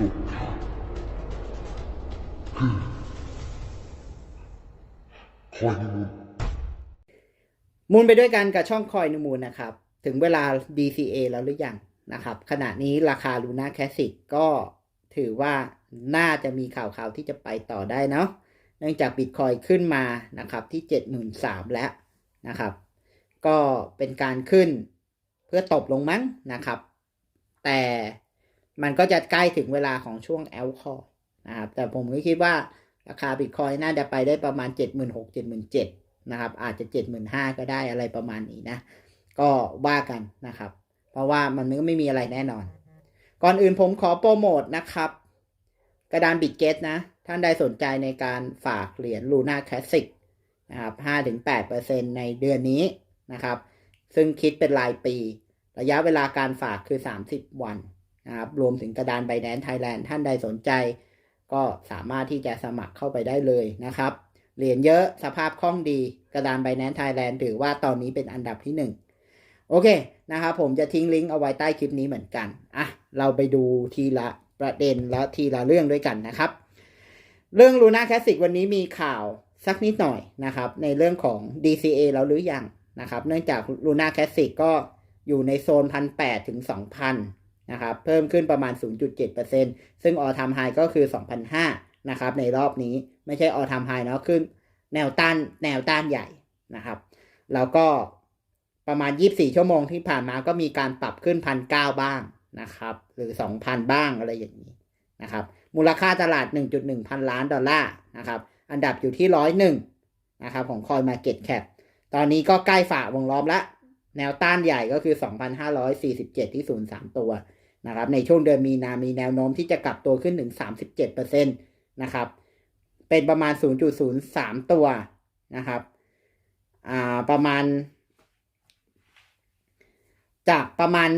สุดคือคอยนิมูลมูลไปด้วยกันกับช่องคอยนมูลนะครับ ถึงเวลา DCA แล้วหรือยังนะครับ ขณะนี้ราคา Luna Classic ก็ถือว่าน่าจะมีข่าวข่าวๆที่จะไปต่อได้เนาะเนื่องจากบิตคอยขึ้นมานะครับที่ 73,000แล้วนะครับ ก็เป็นการขึ้นเพื่อตบลงมั้งนะครับ แต่ มันก็จะใกล้ถึงเวลาของช่วงแอลคอนะครับ แต่ผมก็คิดว่าราคาบิตคอยน่าจะไปได้ประมาณ 76,000 77,000นะครับ อาจจะ 75,000 ก็ได้อะไรประมาณนี้นะ ก็ว่ากันนะครับ เพราะว่ามันก็ไม่มีอะไรแน่นอน ก่อนอื่นผมขอโปรโมทนะครับ กระดานบิตเกตนะ ท่านใดสนใจในการฝากเหรียญ Luna Classic นะครับ 5-8%ในเดือนนี้นะครับ ซึ่งคิดเป็นรายปี ระยะเวลาการฝากคือ 30 วัน นะครับ รวมถึงกระดาน Binance Thailand ท่านใดสนใจ ก็สามารถที่จะสมัครเข้าไปได้เลยนะครับ เหรียญเยอะสภาพคล่องดีกระดาน Binance Thailand ถือว่าตอนนี้เป็นอันดับที่ 1 โอเคนะครับผมจะทิ้งลิงก์เอาไว้ใต้คลิปนี้เหมือนกันอะเราไปดูทีละประเด็นและทีละเรื่องด้วยกันนะครับ เรื่อง Luna Classic วันนี้มีข่าวสักนิดหน่อยนะครับ ในเรื่องของ DCA แล้วหรือยังนะครับ เนื่องจาก Luna Classic ก็อยู่ในโซน1,800ถึง2,000น นะครับเพิ่มขึ้นประมาณ 0.7%ซึ่ง all time high ก็คือ2,500นะครับในรอบนี้ไม่ใช่ all time high เนาะขึ้นแนวต้านแนวต้านใหญ่นะครับ แล้วก็ประมาณ 24 ชั่วโมงที่ผ่านมาก็มีการปรับขึ้นพันเบ้างนะครับ หรือ 2,000 บ้างอะไรอย่างนี้นะครับ มูลค่าตลาด 1.1 พันล้านดอลลาร์นะครับ อันดับอยู่ที่ 101นะครับของ Coin Market Cap ตอนนี้ก็ใกล้ฝ่าวงล้อมละ แนวต้านใหญ่ก็คือ 2,547 ที่ 03 ตัว นะครับในช่วงเดือนมีนามีแนวโน้มที่จะกลับตัวขึ้นถึง 37%นะครับเป็นประมาณ 0.03 ตัวนะครับอ่าประมาณ จากประมาณ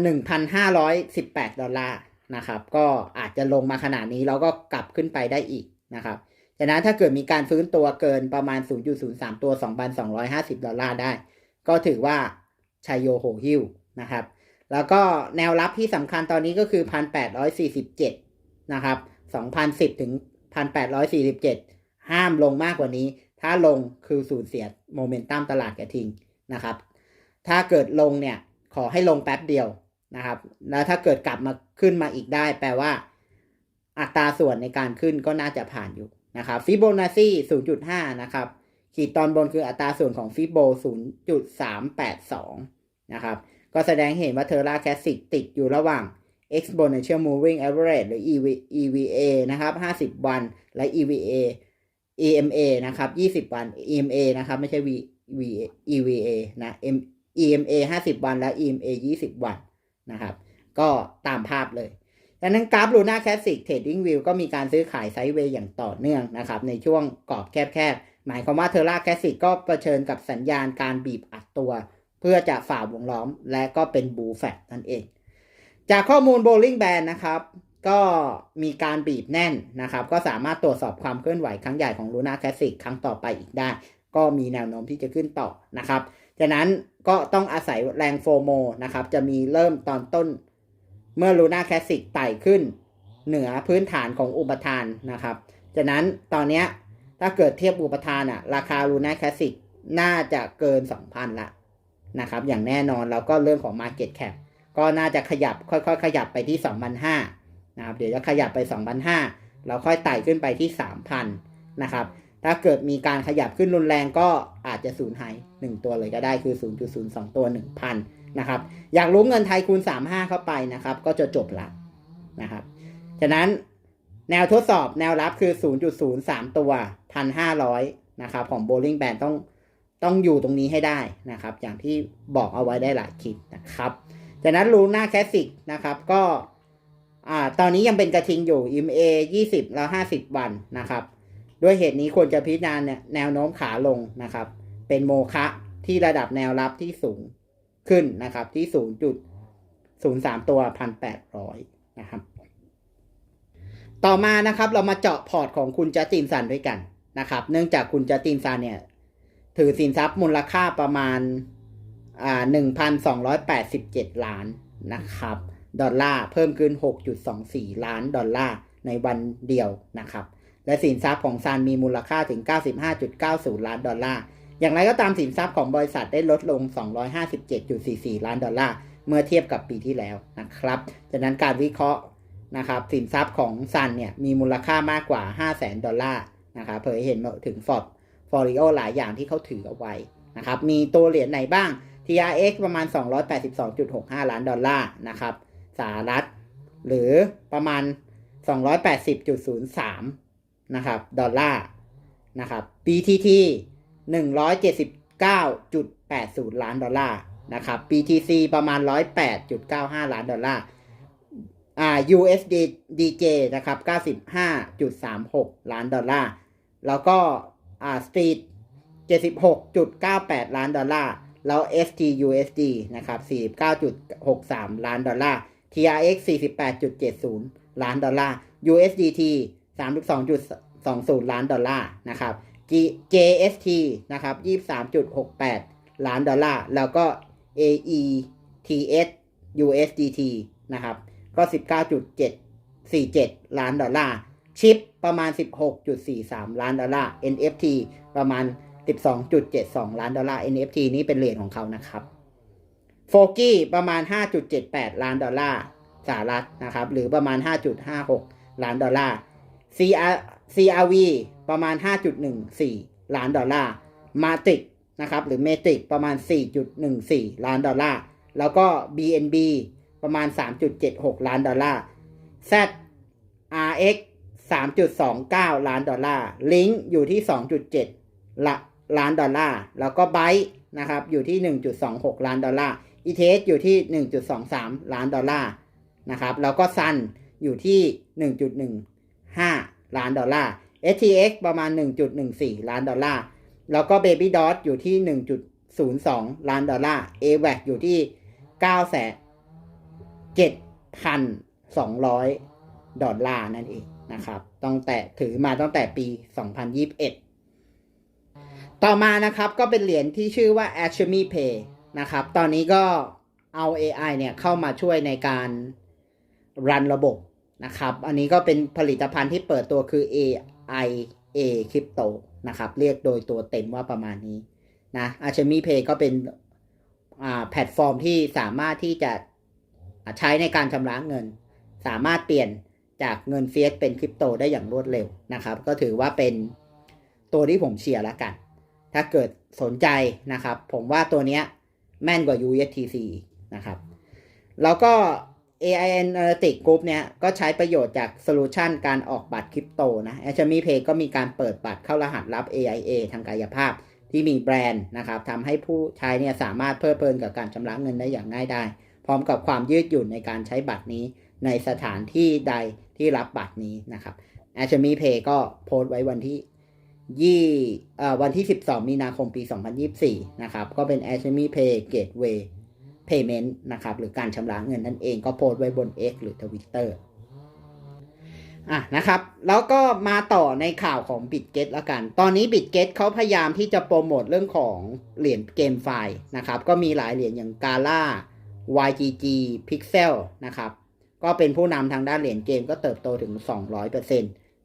1,518 ดอลลาร์นะครับก็อาจจะลงมาขนาดนี้แล้วก็กลับขึ้นไปได้อีกนะครับฉะนั้นถ้าเกิดมีการฟื้นตัวเกินประมาณ 0.03 ตัว 2,250 ดอลลาร์ได้ ก็ถือว่าชัยโยโหหิ้วนะครับ แล้วก็แนวรับที่สำคัญตอนนี้ก็คือ1,847นะครับ2,010ถึง1,847ห้ามลงมากกว่านี้ ถ้าลงคือสูญเสียโมเมนตัมตลาดกระทิงนะครับ ถ้าเกิดลงเนี่ยขอให้ลงแป๊บเดียวนะครับ แล้วถ้าเกิดกลับมาขึ้นมาอีกได้ แปลว่า อัตราส่วนในการขึ้นก็น่าจะผ่านอยู่นะครับฟิโบนัชชี0.5 นะครับ ขีดตอนบนคืออัตราส่วนของฟิโบ0.382 นะครับ ก็แสดงเห็นว่าเทอร่าแคสสิกติดอยู่ระหว่าง exponential moving average หรือ EVA นะครับ 50 วัน และ EVA EMA นะครับ 20 วัน EMA นะครับ ไม่ใช่ V V EVA นะ EMA 50 วันและ EMA 20 วันนะครับ ก็ตามภาพเลยดังนั้นกราฟ Luna Classic Trading View ก็มีการซื้อขายไซด์เวย์อย่างต่อเนื่องนะครับ ในช่วงกรอบแคบๆ หมายความว่า Terra Classic ก็เผชิญกับสัญญาณการบีบอัดตัว เพื่อจะฝ่าวงล้อมและก็เป็นบูแฟตนั่นเอง จากข้อมูล Bowling Band นะครับ ก็มีการบีบแน่นนะครับ ก็สามารถตรวจสอบความเคลื่อนไหวครั้งใหญ่ของ Luna Classic ครั้งต่อไปอีกได้ ก็มีแนวโน้มที่จะขึ้นต่อนะครับฉะนั้นก็ต้องอาศัยแรงโฟโมนะครับ จะมีเริ่มตอนต้นเมื่อ Luna Classic ไต่ขึ้น เหนือพื้นฐานของอุปทานนะครับฉะนั้นตอนนี้ถ้าเกิดเทียบอุปทานอะราคา Luna Classic น่าจะเกิน 2,000ละ นะครับ อย่างแน่นอนแล้วก็เรื่องของ Market Cap ก็น่าจะขยับค่อยๆ ขยับไปที่ 2,500นะครับ เดี๋ยวจะขยับไป 2,500แล้วค่อยไต่ขึ้นไปที่ 3,000นะครับ ถ้าเกิดมีการขยับขึ้นรุนแรงก็อาจจะสูญหาย 1 ตัวเลยก็ได้คือ 0.02 ตัว 1,000นะครับ อยากรู้เงินไทยคูณ 35 เข้าไปนะครับ ก็จะจบละนะครับ ฉะนั้นแนวทดสอบแนวรับคือ 0.03 ตัว 1,500นะครับของ Bowling Band ต้อง ต้องอยู่ตรงนี้ให้ได้นะครับ อย่างที่บอกเอาไว้ได้หลายคลิปนะครับจากนั้น Luna Classic นะครับก็อ่าตอนนี้ยังเป็นกระทิงอยู่ EMA 20แล้ว50วันนะครับ ด้วยเหตุนี้ควรจะพิจารณาเนี่ยแนวโน้มขาลงนะครับ เป็นโมคะที่ระดับแนวรับที่สูงขึ้นนะครับ ที่0.03ตัว1,800นะครับ ต่อมานะครับเรามาเจาะพอร์ตของคุณจัสตินซันด้วยกันนะครับ เนื่องจากคุณจัสตินซันเนี่ย ถือสินทรัพย์มูลค่าประมาณอ่า1,287 ล้านนะครับ ดอลลาร์เพิ่มขึ้น 6.24 ล้านดอลลาร์ในวันเดียวนะครับ และสินทรัพย์ของซันมีมูลค่าถึง 95.90 ล้านดอลลาร์ อย่างไรก็ตามสินทรัพย์ของบริษัทได้ลดลง 257.44 ล้านดอลลาร์เมื่อเทียบกับปีที่แล้วนะครับจากนั้นการวิเคราะห์นะครับสินทรัพย์ของซันเนี่ยมีมูลค่ามากกว่า 5 0 0แสนดอลลาร์นะครับเผยเห็นถึงฟอร์ด ฟอริโอหลายอย่างที่เขาถือเอาไว้นะครับ มีตัวเหรียญไหนบ้าง TRX ประมาณ 282.65 ล้านดอลลาร์นะครับสหรัฐ หรือประมาณ 280.03 นะครับ ดอลลาร์นะครับ BTT 179.80 ล้านดอลลาร์นะครับ BTC ประมาณ 108.95 ล้านดอลลาร์อ่า USD DJ นะครับ 95.36 ล้านดอลลาร์ แล้วก็ อ่า Street 76.98 ล้านดอลลาร์ แล้ว STUSD นะครับ 49.63 ล้านดอลลาร์ TRX 48.70 ล้านดอลลาร์ USDT 32.20 ล้านดอลลาร์นะครับ JST นะครับ 23.68 ล้านดอลลาร์ แล้วก็ AETS USDT นะครับ ก็ 19.747 ล้านดอลลาร์ ชิปประมาณ 16.43 ล้านดอลลาร์ NFT ประมาณ 12.72 ล้านดอลลาร์ NFT นี่เป็นเหรียญของเขานะครับโฟกี้ประมาณ 5.78 ล้านดอลลาร์สหรัฐนะครับ หรือประมาณ 5.56 ล้านดอลลาร์ CR CRV ประมาณ 5.14 ล้านดอลลาร์มาติกนะครับหรือเมติกประมาณ 4.14 ล้านดอลลาร์ แล้วก็ BNB ประมาณ 3.76 ล้านดอลลาร์ ZRX 3.29 ล้านดอลลาร์ ลิงก์อยู่ที่ 2.7ละล้านดอลลาร์ แล้วก็ไบต์นะครับอยู่ที่ 1.26 ล้านดอลลาร์ ETH อยู่ที่ 1.23 ล้านดอลลาร์นะครับแล้วก็ซันอยู่ที่ 1.15 ล้านดอลลาร์ STX ประมาณ 1.14 ล้านดอลลาร์ แล้วก็ Baby Dot อยู่ที่ 1.02 ล้านดอลลาร์ AVAC อยู่ที่9แสน7,200 ดอลลาร์นั่นเอง นะครับต้องแต่ถือมาตั้งแต่ปี 2021 ต่อมานะครับก็เป็นเหรียญที่ชื่อว่า a s h m e Pay นะครับ ตอนนี้ก็เอา AI เนี่ยเข้ามาช่วยในการรันระบบนะครับ อันนี้ก็เป็นผลิตภัณฑ์ที่เปิดตัวคือ AIA Crypto นะครับ เรียกโดยตัวเต็มว่าประมาณนี้นะ a s h m e Pay ก็เป็นอ่าแพลตฟอร์มที่สามารถที่จะใช้ในการชำระเงิน สามารถเปลี่ยน จากเงินเฟียสเป็นคริปโตได้อย่างรวดเร็วนะครับ ก็ถือว่าเป็นตัวที่ผมเชียร์แล้วกัน ถ้าเกิดสนใจนะครับ ผมว่าตัวเนี้ยแม่นกว่า USTC นะครับ แล้วก็ AIN Analytics Group เนี่ยก็ใช้ประโยชน์จากโซลูชันการออกบัตรคริปโตนะ a c h m e Pay ก็มีการเปิดบัตรเข้ารหัสลับ AIA ทางกายภาพที่มีแบรนด์นะครับทำให้ผู้ใช้เนี่ยสามารถเพลิดเพลินกับการชำระเงินได้อย่างง่ายได้ พร้อมกับความยืดหยุ่นในการใช้บัตรนี้ ในสถานที่ใดที่รับบัตรนี้นะครับ a c h m e Pay ก็โพสต์ไว้วันที่ยี่เอ่อวันที่ 12 มีนาคมปี 2024 นะครับ ก็เป็น a c h m e Pay Gateway Payment นะครับ หรือการชำระเงินนั่นเองก็โพสต์ไว้บน X หรือ Twitter อะนะครับ แล้วก็มาต่อในข่าวของ BitGet แล้วกัน ตอนนี้ BitGet เขาพยายามที่จะโปรโมทเรื่องของเหรียญเกมไฟล์นะครับ ก็มีหลายเหรียญอย่าง Gala YGG Pixel นะครับ ก็เป็นผู้นำทางด้านเหรียญเกมก็เติบโตถึง 200%น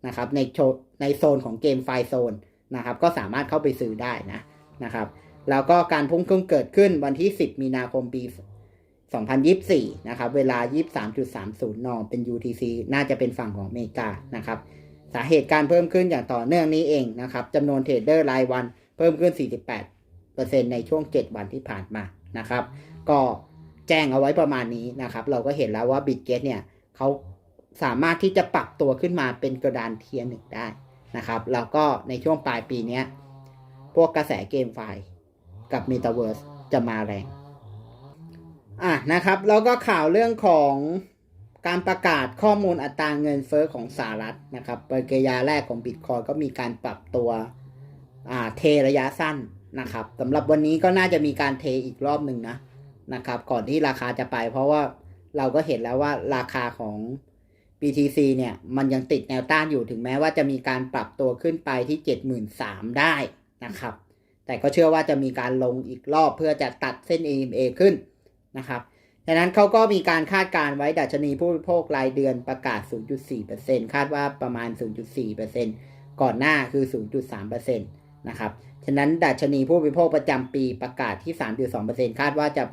ะครับในโชในโซนของเกมไฟล์โซนนะครับก็สามารถเข้าไปซื้อได้นะนะครับแล้วก็การพุ่งขึ้นเกิดขึ้นวันที่ 10 มีนาคมปี 2024 นะครับ เวลา 23.30 น เป็น UTC น่าจะเป็นฝั่งของอเมริกานะครับ สาเหตุการเพิ่มขึ้นอย่างต่อเนื่องนี้เองนะครับจำนวนเทรดเดอร์รายวันเพิ่มขึ้น 48%ในช่วง 7 วันที่ผ่านมานะครับ ก็ แจ้งเอาไว้ประมาณนี้นะครับ เราก็เห็นแล้วว่า BitGet เนี่ยเขาสามารถที่จะปรับตัวขึ้นมาเป็นกระดานเทียร์หนึ่งได้นะครับ แล้วก็ในช่วงปลายปีนี้พวกกระแสเกมไฟล์กับ Metaverse จะมาแรง อะนะครับ แล้วก็ข่าวเรื่องของการประกาศข้อมูลอัตราเงินเฟอ้อของสหรัฐนะครับปกิยาแรกของ Bitcoin ก็มีการปรับตัวอ่าเทระยะสั้นนะครับสำหรับวันนี้ก็น่าจะมีการเทอีกรอบหนึ่งนะ นะครับ ก่อนที่ราคาจะไป เพราะว่าเราก็เห็นแล้วว่าราคาของ BTC เนี่ย มันยังติดแนวต้านอยู่ถึงแม้ว่าจะมีการปรับตัวขึ้นไปที่ 73,000 ได้นะครับ แต่ก็เชื่อว่าจะมีการลงอีกรอบเพื่อจะตัดเส้น EMA ขึ้นนะครับฉะนั้นเขาก็มีการคาดการณ์ไว้ดัชนีผู้บริโภครายเดือนประกาศ 0.4%คาดว่าประมาณ 0.4%ก่อนหน้าคือ 0.3% นะครับ ฉะนั้นดัชนีผู้บริโภคประจำปีประกาศที่ 3.2%คาดว่าจะ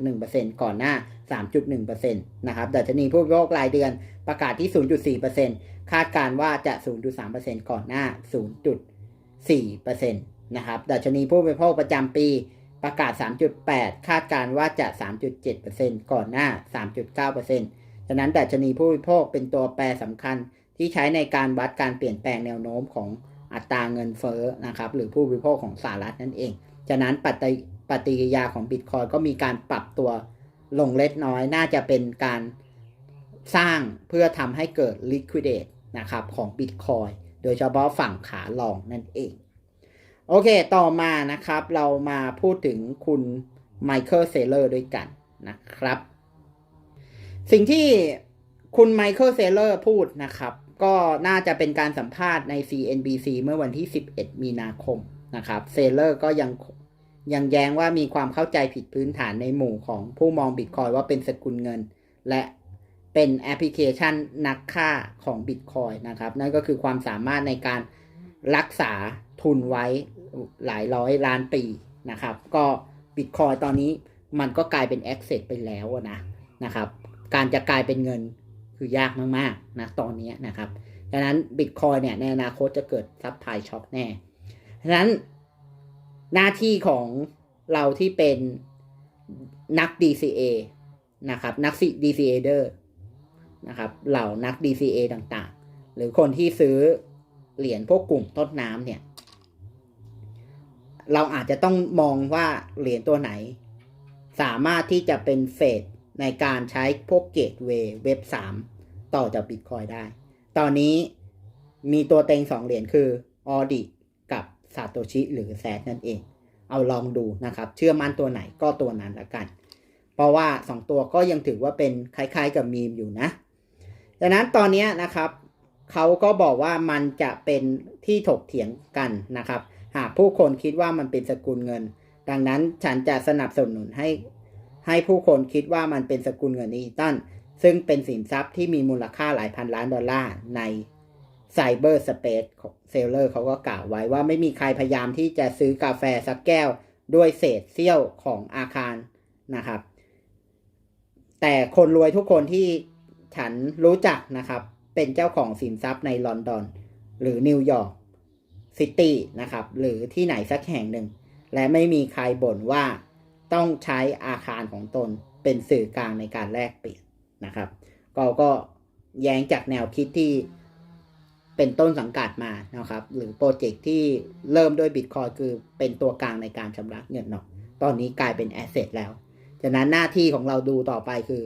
3.1%ก่อนหน้า 3.1%นะครับ ดัชนีผู้บริโภครายเดือนประกาศที่ 0.4%คาดการณ์ว่าจะ 0.3%ก่อนหน้า 0.4%นะครับ ดัชนีผู้บริโภคประจำปีประกาศ 3.8 คาดการณ์ว่าจะ 3.7%ก่อนหน้า 3.9%ฉะนั้นดัชนีผู้บริโภคเป็นตัวแปรสำคัญที่ใช้ในการวัดการเปลี่ยนแปลงแนวโน้มของ อัตราเงินเฟ้อนะครับหรือผู้บริโภคของสหรัฐนั่นเอง ฉะนั้นปฏิปฏิกิริยาของบิตคอยก็มีการปรับตัวลงเล็กน้อยน่าจะเป็นการสร้างเพื่อทำให้เกิด liquidate นะครับของบิตคอยโดยเฉพาะฝั่งขาลองนั่นเอง โอเคต่อมานะครับเรามาพูดถึงคุณไมเคิลเซเลอร์ด้วยกันนะครับ สิ่งที่คุณไมเคิลเซเลอร์พูดนะครับ ก็น่าจะเป็นการสัมภาษณ์ใน CNBC เมื่อวันที่ 11 มีนาคมนะครับ เซเลอร์ก็ยังยังแย้งว่ามีความเข้าใจผิดพื้นฐานในหมู่ของผู้มองบิตคอยว่าเป็นสกุลเงิน และเป็นแอปพลิเคชันนักฆ่าของบิตคอยนะครับ นั่นก็คือความสามารถในการรักษาทุนไว้หลายร้อยล้านปีนะครับ ก็บิตคอยตอนนี้มันก็กลายเป็นแอคเซสไปแล้วนะนะครับ การจะกลายเป็นเงิน คือยากมากๆนะตอนนี้นะครับดังนั้นบิตคอยเนี่ยในอนาคตจะเกิดซับไพายช็อคแน่ดังนั้นหน้าที่ของเราที่เป็นนัก DCA นะครับนัก DCA เดอร์นะครับเหล่านัก DCA ต่างๆ หรือคนที่ซื้อเหรียญพวกกลุ่มต้นน้ำเนี่ย เราอาจจะต้องมองว่าเหรียญตัวไหน สามารถที่จะเป็นเฟส ในการใช้พวกเกตเวย์เว็บ 3 ต่อจากบิตคอยได้ ตอนนี้มีตัวเต็งสองเหรียญคือออดิกับซาโตชิหรือแซดนั่นเอง เอาลองดูนะครับ เชื่อมั่นตัวไหนก็ตัวนั้นละกัน เพราะว่า 2 ตัวก็ยังถือว่าเป็นคล้ายๆกับมีมอยู่นะดังนั้นตอนนี้นะครับเขาก็บอกว่ามันจะเป็นที่ถกเถียงกันนะครับ หากผู้คนคิดว่ามันเป็นสกุลเงิน ดังนั้นฉันจะสนับสนุนให้ ให้ผู้คนคิดว่ามันเป็นสกุลเงินดิจิตอลซึ่งเป็นสินทรัพย์ที่มีมูลค่าหลายพันล้านดอลลาร์ในไซเบอร์สเปซเซลเลอร์เขาก็กล่าวไว้ว่าไม่มีใครพยายามที่จะซื้อกาแฟสักแก้วด้วยเศษเสี้ยวของอาคารนะครับ แต่คนรวยทุกคนที่ฉันรู้จักนะครับ เป็นเจ้าของสินทรัพย์ในลอนดอน หรือนิวยอร์กซิตี้นะครับ หรือที่ไหนสักแห่งหนึ่ง และไม่มีใครบ่นว่า ต้องใช้อาคารของตนเป็นสื่อกลางในการแลกเปลี่ยนนะครับ ก็ก็แย้งจากแนวคิดที่เป็นต้นสังกัดมานะครับ หรือโปรเจกต์ที่เริ่มด้วยบิตคอยคือเป็นตัวกลางในการชำระเงินเนาะตอนนี้กลายเป็นแอสเซทแล้วฉะนั้นหน้าที่ของเราดูต่อไปคือ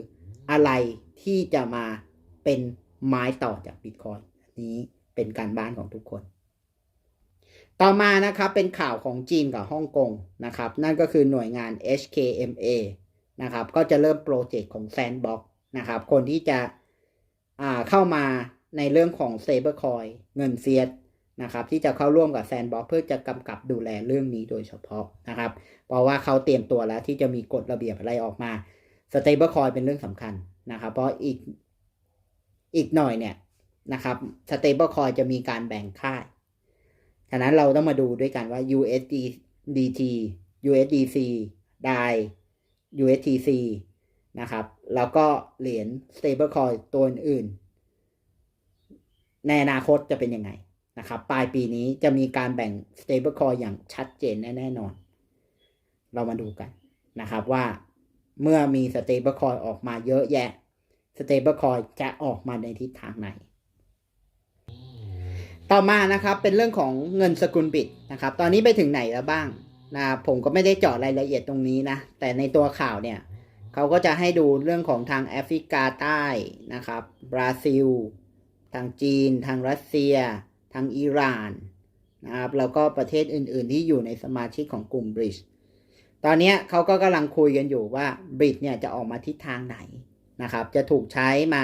อะไรที่จะมาเป็นไม้ต่อจากบิตคอยนี้เป็นการบ้านของทุกคน ต่อมานะครับเป็นข่าวของจีนกับฮ่องกงนะครับนั่นก็คือหน่วยงาน HKMA นะครับก็จะเริ่มโปรเจกต์ของ Sandbox นะครับคนที่จะเข้ามาในเรื่องของ Stablecoin เงินเฟียสนะครับที่จะเข้าร่วมกับ Sandbox เพื่อจะกำกับดูแลเรื่องนี้โดยเฉพาะนะครับเพราะว่าเขาเตรียมตัวแล้วที่จะมีกฎระเบียบอะไรออกมา Stablecoin เป็นเรื่องสำคัญนะครับเพราะอีกอีกหน่อยเนี่ยนะครับ Stablecoin จะมีการแบ่งค่าย ฉะนั้นเราต้องมาดูด้วยกันว่า USDT USDC DAI USTC นะครับ แล้วก็เหรียญ stablecoin ตัวอื่น ในอนาคตจะเป็นยังไงนะครับ ปลายปีนี้จะมีการแบ่ง stablecoin อย่างชัดเจนแน่นอน เรามาดูกันนะครับว่าเมื่อมี stablecoin ออกมาเยอะแยะ stablecoin จะออกมาในทิศทางไหน ต่อมานะครับเป็นเรื่องของเงินสกุลบิตนะครับ ตอนนี้ไปถึงไหนแล้วบ้างนะผมก็ไม่ได้เจาะรายละเอียดตรงนี้นะ แต่ในตัวข่าวเนี่ยเขาก็จะให้ดูเรื่องของทางแอฟริกาใต้นะครับบราซิล ทางจีน ทางรัสเซีย ทางอิหร่านนะครับแล้วก็ประเทศอื่น ๆ ที่อยู่ในสมาชิกของกลุ่มบริดจ์ตอนนี้เขาก็กำลังคุยกันอยู่ว่าบริดเนี่ยจะออกมาทิศทางไหนนะครับ จะถูกใช้มา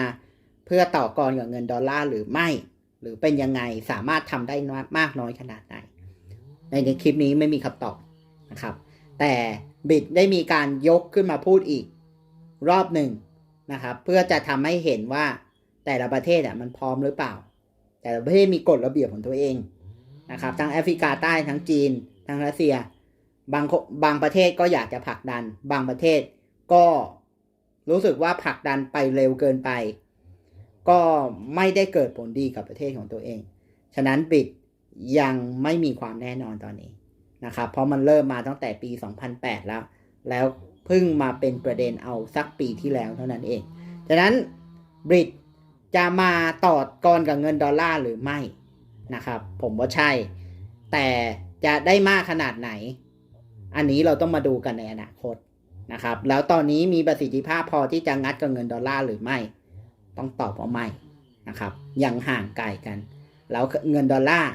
เพื่อต่อกรกับเงินดอลลาร์หรือไม่ หรือเป็นยังไงสามารถทำได้มากน้อยขนาดไหนในคลิปนี้ไม่มีคำตอบนะครับ แต่บิดได้มีการยกขึ้นมาพูดอีกรอบหนึ่งนะครับ เพื่อจะทำให้เห็นว่าแต่ละประเทศอะมันพร้อมหรือเปล่า แต่ละประเทศมีกฎระเบียบของตัวเองนะครับทั้งแอฟริกาใต้ทั้งจีน ทั้งรัสเซีย บางคนบางประเทศก็อยากจะผลักดัน บางประเทศก็รู้สึกว่าผลักดันไปเร็วเกินไป ก็ไม่ได้เกิดผลดีกับประเทศของตัวเอง ฉะนั้นบิดยังไม่มีความแน่นอนตอนนี้นะครับ เพราะมันเริ่มมาตั้งแต่ปี 2008 แล้ว แล้วเพิ่งมาเป็นประเด็นเอาสักปีที่แล้วเท่านั้นเอง ฉะนั้นบริดจะมาต่อกรกับเงินดอลลาร์หรือไม่นะครับ ผมว่าใช่ แต่จะได้มากขนาดไหน อันนี้เราต้องมาดูกันในอนาคตนะครับ แล้วตอนนี้มีประสิทธิภาพพอที่จะงัดกับเงินดอลลาร์หรือไม่ ต้องตอบว่าไม่นะครับ ยังห่างไกลกัน แล้วเงินดอลลาร์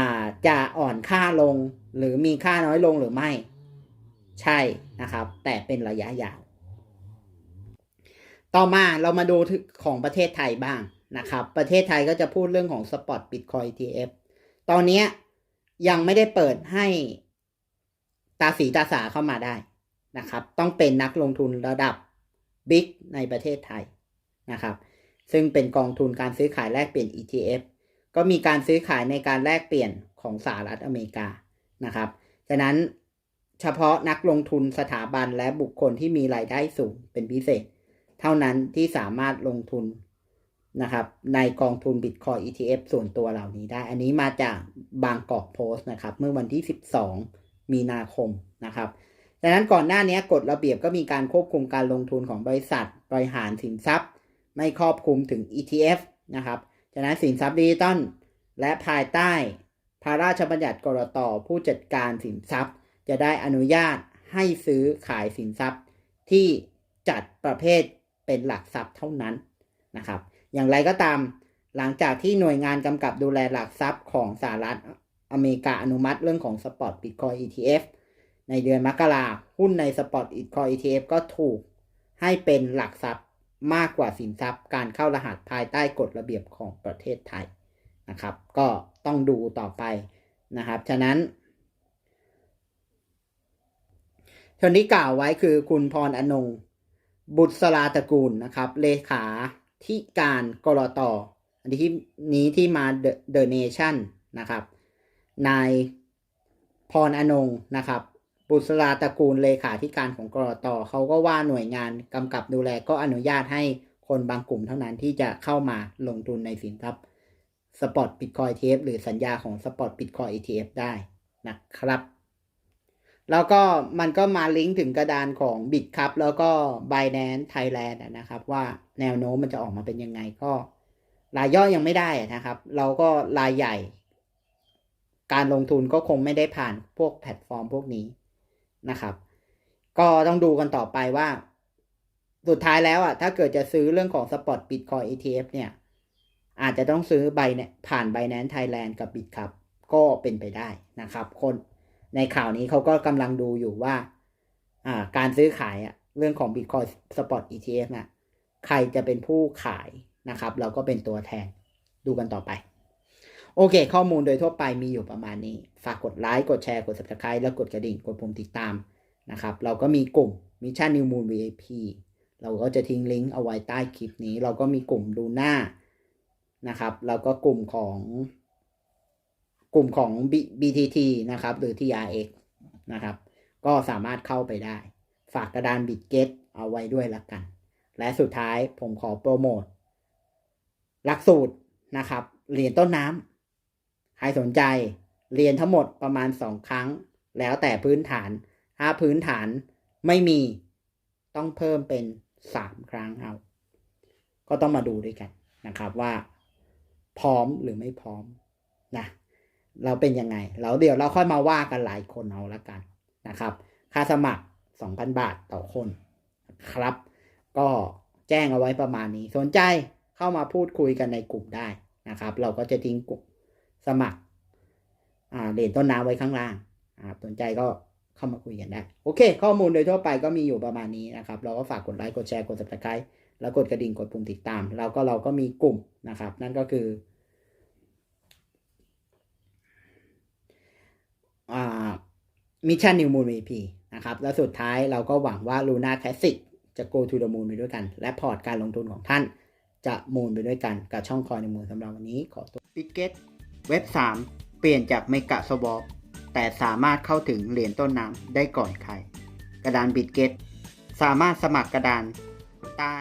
าจะอ่อนค่าลงหรือมีค่าน้อยลงหรือไม่ ใช่นะครับ แต่เป็นระยะยาว ต่อมาเรามาดูของประเทศไทยบ้างนะครับ ประเทศไทยก็จะพูดเรื่องของ Spot Bitcoin ETF ตอนนี้ยังไม่ได้เปิดให้ตาสีตาสาเข้ามาได้นะครับ ต้องเป็นนักลงทุนระดับ บิ๊กในประเทศไทยนะครับ ซึ่งเป็นกองทุนการซื้อขายแลกเปลี่ยน ETF ก็มีการซื้อขายในการแลกเปลี่ยนของสหรัฐอเมริกานะครับฉะนั้นเฉพาะนักลงทุนสถาบันและบุคคลที่มีรายได้สูงเป็นพิเศษ เท่านั้นที่สามารถลงทุนนะครับ ในกองทุน Bitcoin ETF ส่วนตัวเหล่านี้ได้ อันนี้มาจากบางกอกโพสต์นะครับ เมื่อวันที่ 12 มีนาคมนะครับ ดังนั้นก่อนหน้านี้กฎระเบียบก็มีการควบคุมการลงทุนของบริษัทบริหารสินทรัพย์ ไม่ครอบคลุมถึง ETF นะครับฉะนั้นสินทรัพย์ดิจิตอลและภายใต้ พระราชบัญญัติกรตผู้จัดการสินทรัพย์ จะได้อนุญาตให้ซื้อขายสินทรัพย์ ที่จัดประเภทเป็นหลักทรัพย์เท่านั้นนะครับ อย่างไรก็ตามหลังจากที่หน่วยงานกำกับดูแลหลักทรัพย์ของสหรัฐอเมริกาอนุมัติเรื่องของ Spot Bitcoin ETF ในเดือนมกราหุ้นใน Spot i t c o i n ETF ก็ถูกให้เป็นหลักทรัพย์มากกว่าสินทรัพย์การเข้ารหัสภายใต้กฎระเบียบของประเทศไทยนะครับ ก็ต้องดูต่อไปนะครับ ฉะนั้นคนที่กล่าวไว้คือคุณพรอนงบุตรสลาตระกูลนะครับ เลขาที่การกรตอันนี้ที่นี้ที่มาเดอะเนชั่นนะครับ นายพรอนงนะครับ บุษราตระกูลเลขาธิการของกรตเขาก็ว่าหน่วยงานกำกับดูแลก็อนุญาตให้คนบางกลุ่มเท่านั้นที่จะเข้ามาลงทุนในสินทรัพย์สปอตบิตคอย ETF หรือสัญญาของสปอตบิตคอย ETF ได้นะครับ แล้วก็มันก็มาลิงก์ถึงกระดานของบิตครับแล้วก็ Binance Thailand นะครับว่าแนวโน้มมันจะออกมาเป็นยังไงก็รายย่อยยังไม่ได้นะครับ เราก็รายใหญ่ การลงทุนก็คงไม่ได้ผ่านพวกแพลตฟอร์มพวกนี้ นะครับ ก็ต้องดูกันต่อไปว่า สุดท้ายแล้วอะ ถ้าเกิดจะซื้อเรื่องของ Spot Bitcoin ETF เนี่ย อาจจะต้องซื้อใบเนี่ยผ่าน Binance Thailand กับ Bit ครับ ก็เป็นไปได้นะครับ คนในข่าวนี้เขาก็กำลังดูอยู่ว่า อ่า การซื้อขายอะ เรื่องของ Bitcoin Spot ETF น่ะใครจะเป็นผู้ขายนะครับ เราก็เป็นตัวแทนดูกันต่อไป โอเค ข้อมูลโดยทั่วไปมีอยู่ประมาณนี้ ฝากกดไลค์ กดแชร์ กด subscribe แล้วกดกระดิ่ง กดปุ่มติดตามนะครับ เราก็มีกลุ่ม Mission New Moon VIP เราก็จะทิ้งลิงก์เอาไว้ใต้คลิปนี้ เราก็มีกลุ่มดูหน้านะครับ แล้วก็กลุ่มของกลุ่มของ BTT นะครับ หรือ TRX นะครับ ก็สามารถเข้าไปได้ ฝากกระดานบิตเกตเอาไว้ด้วยละกัน และสุดท้ายผมขอโปรโมทหลักสูตรนะครับ เหรียนต้นน้ำ ใครสนใจเรียนทั้งหมดประมาณสองครั้ง แล้วแต่พื้นฐาน ถ้าพื้นฐานไม่มีต้องเพิ่มเป็นสามครั้งเอา ก็ต้องมาดูด้วยกันนะครับว่า พร้อมหรือไม่พร้อมนะเราเป็นยังไงแล้วเดี๋ยวเราค่อยมาว่ากันหลายคนเอาละกันนะครับ ค่าสมัคร 2,000 บาทต่อคนครับ ก็แจ้งเอาไว้ประมาณนี้ สนใจเข้ามาพูดคุยกันในกลุ่มได้นะครับ เราก็จะทิ้งกลุ่ม สมัครเหรียญต้นน้ำไว้ข้างล่างสนใจก็เข้ามาคุยกันได้ โอเค ข้อมูลโดยทั่วไปก็มีอยู่ประมาณนี้นะครับ เราก็ฝากกดไลค์ กดแชร์ กด subscribe แล้วกดกระดิ่ง กดปุ่มติดตาม แล้วก็เราก็มีกลุ่มนะครับ นั่นก็คือมิชชั่นนิวมูลวีพีนะนะครับ และสุดท้ายเราก็หวังว่า Luna Classic จะ go to the moon ไปด้วยกัน และพอร์ตการลงทุนของท่านจะมูนไปด้วยกันกับช่องคอยในมูลสำหรับวันนี้ขอตัวปิเกต เว็บ 3 เปลี่ยนจากเมกะสวอปแต่สามารถเข้าถึงเหรียญต้นน้ำได้ก่อนใคร กระดานบิตเกตสามารถสมัครกระดานใต้